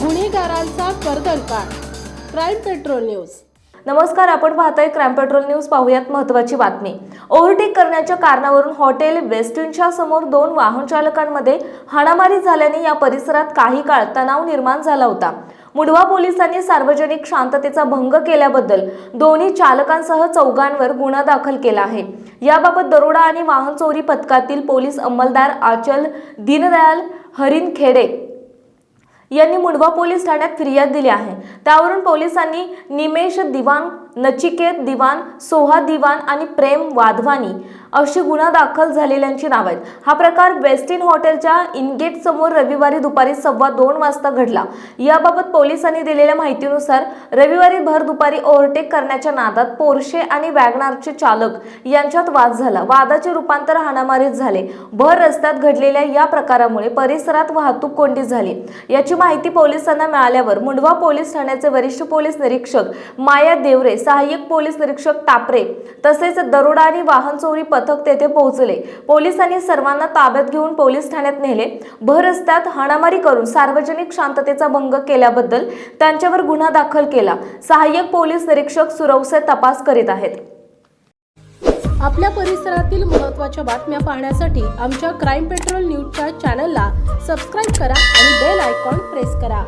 गुन्हेगारांचा वर्दलकार crime patrol news. नमस्कार आपण पाहताय क्राईम पेट्रोल न्यूज. पाहूयात महत्वाची बातमी. ओव्हरटेक करण्याच्या कारणावरून हॉटेल वेस्टिनच्या समोर दोन वाहन चालकांमध्ये हाणामारी झाल्याने या परिसरात काही काळ तणाव निर्माण झाला होता. मुडवा पोलिसांनी सार्वजनिक शांततेचा भंग केल्याबद्दल दोन्ही चालकांसह चौघांवर गुन्हा दाखल केला आहे. याबाबत दरोडा आणि वाहन चोरी पथकातील पोलीस अंमलदार आचल दीनदयाल हरिनखेडे यांनी मुंडवा पोलीस ठाण्यात फिर्याद दिली आहे. त्यावरून पोलिसांनी निमेश दिवान नचिकेत दिवान सोहा दिवान आणि प्रेम वाधवानी अशी गुन्हा दाखल झालेल्यांची नाव आहेत. हा प्रकार वेस्टिन हॉटेलच्या इनगेट समोर रविवारी दुपारी सव्वा दोन वाजता घडला. याबाबत पोलिसांनी दिलेल्या माहितीनुसार रविवारी भर दुपारी ओव्हरटेक करण्याच्या नादात पोर्शे आणि वॅगनारचे चालक यांच्यात वाद झाला. वादाचे रूपांतर हाणामारीत झाले. भर रस्त्यात घडलेल्या या प्रकारामुळे परिसरात वाहतूक कोंडी झाली. याची माहिती पोलिसांना मिळाल्यावर मुंडवा पोलीस ठाण्याचे वरिष्ठ पोलीस निरीक्षक माया देवरे सहाय्यक पोलीस निरीक्षक टापरे तसेच दरोडा आणि वाहन चोरी पथक तेथे पोहोचले. पोलिसांनी सर्वांना ताब्यात घेऊन पोलीस ठाण्यात नेले. भर रस्त्यात हाणामारी करून सार्वजनिक शांततेचा भंग केल्याबद्दल त्यांच्यावर गुन्हा दाखल केला. सहाय्यक पोलीस निरीक्षक सुरवसे तपास करीत आहेत. आपल्या परिसरातील महत्त्वाच्या बातम्या पाहण्यासाठी आमच्या क्राईम पेट्रोल न्यूजच्या चॅनलला सबस्क्राईब करा आणि बेल आयकॉन प्रेस करा.